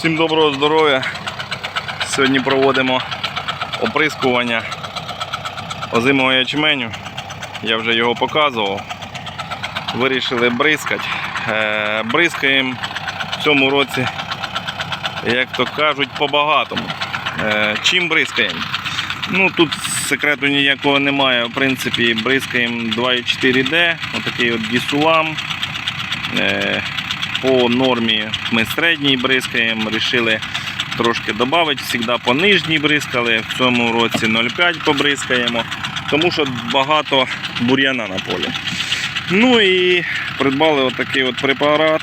Всім доброго здоров'я. Сьогодні проводимо оприскування озимого ячменю. Я вже його показував. Вирішили бризкати. Е, Бризкаємо в цьому році, як то кажуть, по-багатому. Е, Чим бризкаємо? Ну тут секрету ніякого немає. В принципі, бризкаємо 2,4D, отакий от дісулам. Е, По нормі ми середній бризкаємо, вирішили трошки додати, завжди по нижній бризкали, в цьому році 0,5 побризкаємо, тому що багато бур'яна на полі. Ну і придбали отакий от препарат.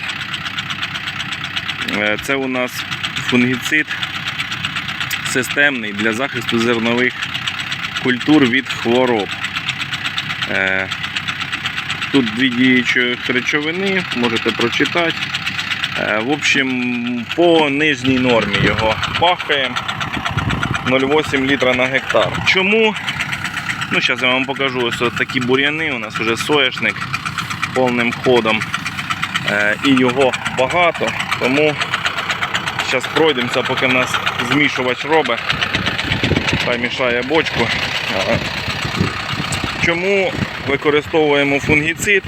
Е, Це у нас фунгіцид системний для захисту зернових культур від хвороб. Тут дві діючі речовини, можете прочитати. Е, В общем, по нижній нормі його пахає 0,8 літра на гектар. Чому? Ну, Зараз я вам покажу ось такі бур'яни. У нас вже соняшник повним ходом. Е, І його багато, тому зараз пройдемося, поки в нас змішувач робить. Хай мішає бочку. Е, Чому використовуємо фунгіцид?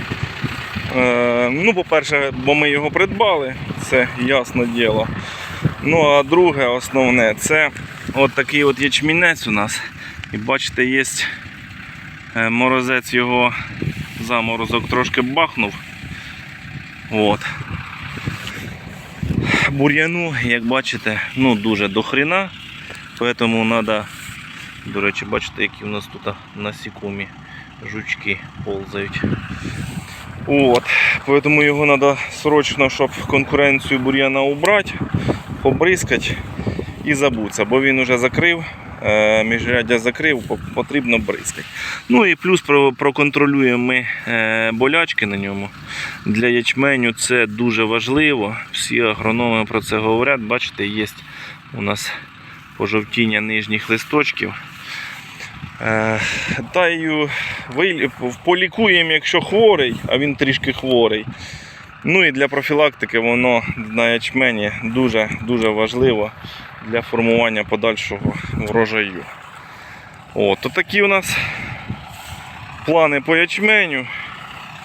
Е, Ну, по-перше, бо ми його придбали, це ясне діло. Ну, а друге, основне, це от такий от ячмінець у нас. І бачите, є е, морозець його заморозок трошки бахнув. От. Бур'яну, як бачите, ну дуже дохрена. Тому треба, до речі, бачите, які у нас тут насікомі жучки ползають. От. Поэтому його треба срочно, щоб конкуренцію бур'яна убрати, побризкати і забутися, бо він вже закрив, е, міжряддя закрив, потрібно бризкати. Ну і плюс проконтролюємо ми е, болячки на ньому. Для ячменю це дуже важливо. Всі агрономи про це говорять. Бачите, є у нас пожовтіння нижніх листочків. Е, Та полікуємо, якщо хворий, а він трішки хворий. Ну і для профілактики воно на ячмені дуже, дуже важливо для формування подальшого врожаю. То такі у нас плани по ячменю.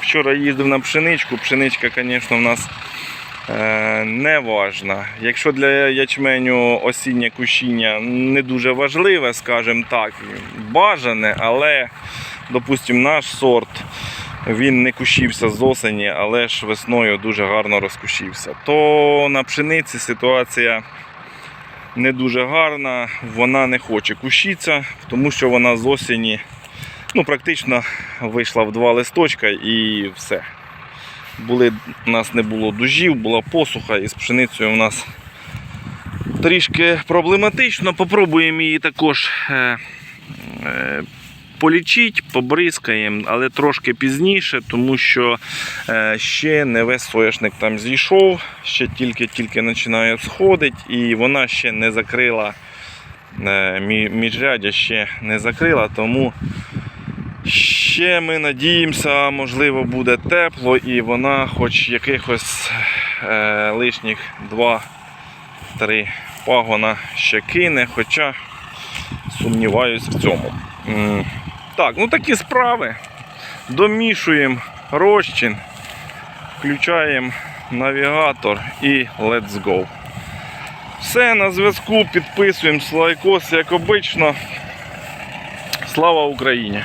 Вчора їздив на пшеничку. Пшеничка, звісно, в нас е, не важна. Якщо для ячменю осіннє кущіння не дуже важливе, скажімо так, бажане, але, допустимо, наш сорт. Він не кущився з осені, але ж весною дуже гарно розкущився. То на пшениці ситуація не дуже гарна, вона не хоче кущитися, тому що вона з осені ну, практично вийшла в два листочка і все. Були, у нас не було дужів, була посуха, і з пшеницею у нас трішки проблематично. Попробуємо її також е, е, полічити, побризкаємо, але трошки пізніше, тому що е, ще не весь соняшник там зійшов, ще тільки-тільки починає сходити, і вона ще не закрила е, мі- ще не закрила, тому ще ми надіємося, можливо, буде тепло і вона хоч якихось е, лишніх 2-3 пагона ще кине, хоча сумніваюсь в цьому. Так, ну такі справи. Домішуємо розчин, включаємо навігатор і let's go. Все на зв'язку, підписуємо лайкос, як обично. Слава Україні!